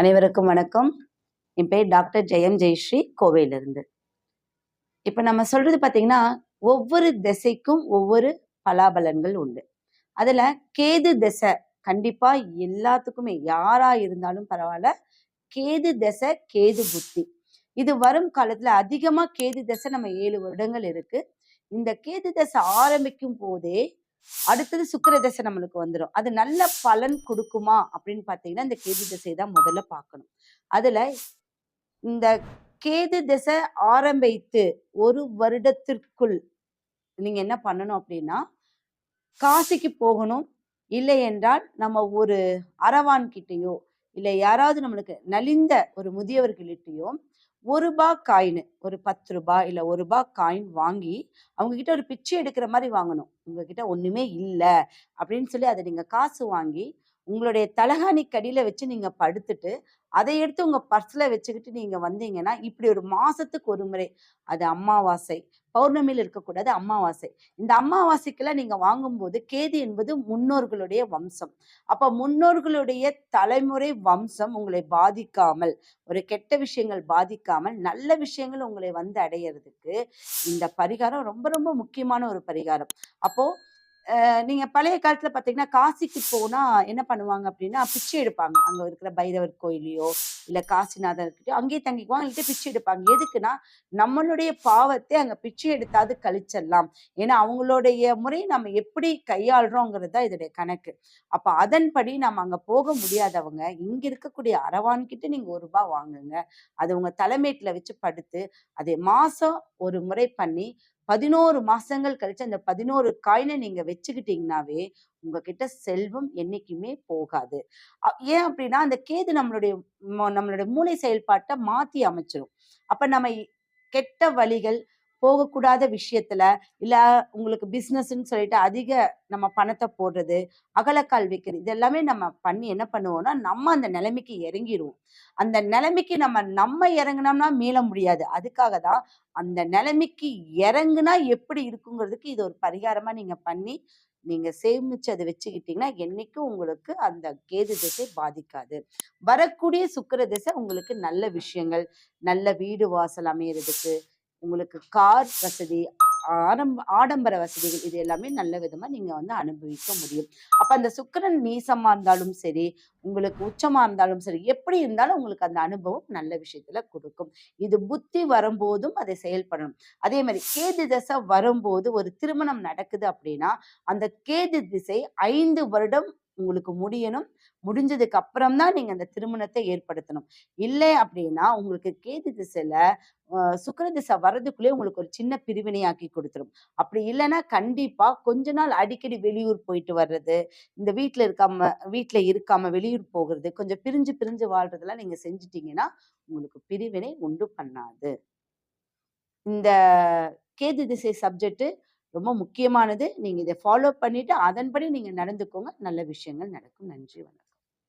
அனைவருக்கும் வணக்கம். என் பேர் டாக்டர் ஜெயம் ஜெயஸ்ரீ கோவையிலிருந்து. இப்போ நம்ம சொல்றது பார்த்தீங்கன்னா ஒவ்வொரு திசைக்கும் ஒவ்வொரு பலாபலன்கள் உண்டு. அதில் கேது திசை கண்டிப்பாக எல்லாத்துக்குமே யாராக இருந்தாலும் பரவாயில்ல கேது திசை கேது புத்தி. இது வரும் காலத்தில் அதிகமாக கேது திசை நம்ம ஏழு வருடங்கள் இருக்கு. இந்த கேது தசை ஆரம்பிக்கும் போதே அடுத்தது சுக்கர தசை நம்மளுக்கு வந்துடும் அது நல்ல பலன் கொடுக்குமா அப்படின்னு பார்த்தீங்கன்னா இந்த கேது திசை தான் முதல்ல பார்க்கணும். அதுல இந்த கேது திசை ஆரம்பித்து ஒரு வருடத்திற்குள் நீங்க என்ன பண்ணணும் அப்படின்னா காசிக்கு போகணும். இல்லை என்றால் நம்ம ஒரு அரவான் கிட்டேயோ இல்லை யாராவது நம்மளுக்கு நலிந்த ஒரு முதியவர்களிட்டையோ ஒரு ரூபாய் காயின் ஒரு பத்து ரூபாய் இல்லை ஒரு ரூபாய் காயின் வாங்கி அவங்க கிட்ட ஒரு பிச்சை எடுக்கிற மாதிரி வாங்கணும். உங்ககிட்ட ஒன்றுமே இல்லை. அப்படின்னு சொல்லி அதை நீங்கள் காசு வாங்கி உங்களுடைய தலகாணி கடியில வச்சு நீங்க படுத்துட்டு அதை எடுத்து உங்க பர்ஸ்ல வச்சுக்கிட்டு நீங்க வந்தீங்கன்னா இப்படி ஒரு மாசத்துக்கு ஒரு முறை அது அமாவாசை பௌர்ணமியில் இருக்கக்கூடாது அமாவாசை. இந்த அமாவாசைக்கெல்லாம் நீங்க வாங்கும்போது கேது என்பது முன்னோர்களுடைய வம்சம். அப்ப முன்னோர்களுடைய தலைமுறை வம்சம் உங்களை பாதிக்காமல் ஒரு கெட்ட விஷயங்கள் பாதிக்காமல் நல்ல விஷயங்கள் உங்களை வந்து அடையிறதுக்கு இந்த பரிகாரம் ரொம்ப ரொம்ப முக்கியமான ஒரு பரிகாரம். அப்போ நீங்க பழைய காலத்துல பாத்தீங்கன்னா காசிக்கு போனா என்ன பண்ணுவாங்க அப்படின்னா பிச்சை எடுப்பாங்க. அங்க இருக்கிற பைரவர் கோயிலையோ இல்ல காசிநாதர் கிட்டயோ அங்கேயே தங்கிக்குவாங்க. இல்லைட்டு பிச்சை எடுப்பாங்க. எதுக்குன்னா நம்மளுடைய பாவத்தை அங்க பிச்சை எடுத்தாவது கழிச்சிடலாம். ஏன்னா அவங்களுடைய முறை நம்ம எப்படி கையாளுறோங்கிறது தான் இதோடைய கணக்கு. அப்ப அதன்படி நம்ம அங்க போக முடியாதவங்க இங்க இருக்கக்கூடிய அரவான் கிட்ட நீங்க ஒரு ரூபாய் வாங்குங்க. அது உங்க தலைமேட்டுல வச்சு படுத்து அதை மாசம் ஒரு முறை பண்ணி பதினோரு மாசங்கள் கழிச்சு அந்த பதினோரு காயினை நீங்க வச்சுக்கிட்டீங்கன்னாவே உங்ககிட்ட செல்வம் என்னைக்குமே போகாது. ஏன் அப்படின்னா அந்த கேது நம்மளுடைய நம்மளுடைய மூளை செயல்பாட்டை மாத்தி அமைச்சிடும் அப்ப நம்ம கெட்ட வழிகள் போகக்கூடாத விஷயத்துல இல்ல உங்களுக்கு பிசினஸ்ன்னு சொல்லிட்டு அதிக நம்ம பணத்தை போடுறது அகலக்கால் வைக்கிறது இது எல்லாமே நம்ம பண்ணி என்ன பண்ணுவோம்னா நம்ம அந்த நிலைமைக்கு இறங்கிடுவோம். அந்த நிலைமைக்கு நம்ம நம்ம இறங்குனோம்னா மீள முடியாது. அதுக்காக தான் அந்த நிலைமைக்கு இறங்குனா எப்படி இருக்குங்கிறதுக்கு இது ஒரு பரிகாரமா நீங்க பண்ணி நீங்க சேமிச்சு அதை வச்சுக்கிட்டீங்கன்னா என்னைக்கும் உங்களுக்கு அந்த கேது திசை பாதிக்காது. வரக்கூடிய சுக்கிர திசை உங்களுக்கு நல்ல விஷயங்கள் நல்ல வீடு வாசல் அமையறதுக்கு உங்களுக்கு கார் வசதி ஆரம்ப ஆடம்பர வசதிகள் இது எல்லாமே நல்ல விதமா நீங்க வந்து அனுபவிக்க முடியும். அப்ப அந்த சுக்கிரன் நீசமா இருந்தாலும் சரி உங்களுக்கு உச்சமா இருந்தாலும் சரி எப்படி இருந்தாலும் உங்களுக்கு அந்த அனுபவம் நல்ல விஷயத்துல கொடுக்கும். இது புத்தி வரும்போதும் அதை செயல்படணும். அதே மாதிரி கேது தசை வரும்போது ஒரு திருமணம் நடக்குது அப்படின்னா அந்த கேது திசை ஐந்து வருடம் உங்களுக்கு முடியணும். முடிஞ்சதுக்கு அப்புறம் தான் நீங்க அந்த திருமணத்தை ஏற்படுத்தணும். இல்லை அப்படின்னா உங்களுக்கு கேது திசையில சுக்கர திசை வர்றதுக்குள்ளே உங்களுக்கு ஒரு சின்ன பிரிவினையாக்கி கொடுத்துரும். அப்படி இல்லைன்னா கண்டிப்பா கொஞ்ச நாள் அடிக்கடி வெளியூர் போயிட்டு வர்றது இந்த வீட்டில் இருக்காம வீட்டில் இருக்காம வெளியூர் போகிறது கொஞ்சம் பிரிஞ்சு பிரிஞ்சு வாழ்றதெல்லாம் நீங்க செஞ்சிட்டீங்கன்னா உங்களுக்கு பிரிவினை உண்டு பண்ணாது. இந்த கேது திசை சப்ஜெக்ட் ரொம்ப முக்கியமானது. நீங்கள் இதை ஃபாலோ பண்ணிவிட்டு அதன்படி நீங்கள் நடந்துக்கோங்க. நல்ல விஷயங்கள் நடக்கும். நன்றி வணக்கம்.